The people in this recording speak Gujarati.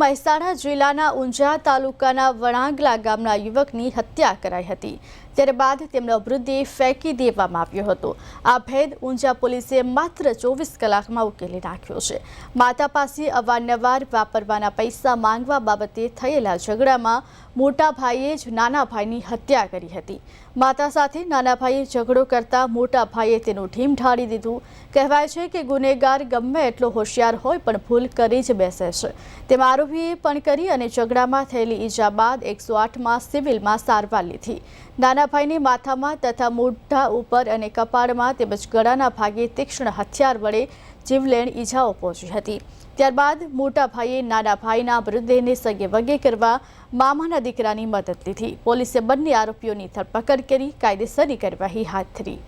મહેસાણા જિલ્લાના ઊંઝા તાલુકાના વણાંગલા ગામના યુવકની હત્યા કરાઈ હતી. ત્યારબાદ તેમનો મૃતદેહ ફેંકી દેવામાં આવ્યો હતો. આ ભેદ ઊંઝા પોલીસે માત્ર ચોવીસ કલાકમાં ઉકેલી નાખ્યો છે. માતા પાસે અવારનવાર વાપરવાના પૈસા માંગવા બાબતે થયેલા ઝઘડામાં મોટા ભાઈએ જ નાના ભાઈની હત્યા કરી હતી. માતા સાથે નાના ભાઈએ ઝઘડો કરતા મોટા ભાઈએ તેનું ઢીમ ઢાળી દીધું. કહેવાય છે કે ગુનેગાર ગમે એટલો હોશિયાર હોય પણ ભૂલ કરી જ બેસે છે. તેમ આરોપીએ પણ કરી અને ઝઘડામાં થયેલી ઈજા બાદ એકસો આઠમાં સિવિલમાં સારવાર લીધી. નાના ભાઈની માથામાં તથા મોઢા ઉપર અને કપાળમાં તેમજ ગળાના ભાગે તીક્ષ્ણ હથિયાર વડે જીવલેણ ઈજાઓ પહોંચી હતી. ત્યારબાદ મોટા ભાઈએ નાના ભાઈના મૃતદેહને સગે વગે કરવા મામાના દીકરાની મદદ લીધી. પોલીસે બંને આરોપીઓની ધરપકડ કરી કાયદેસરની કાર્યવાહી હાથ ધરી.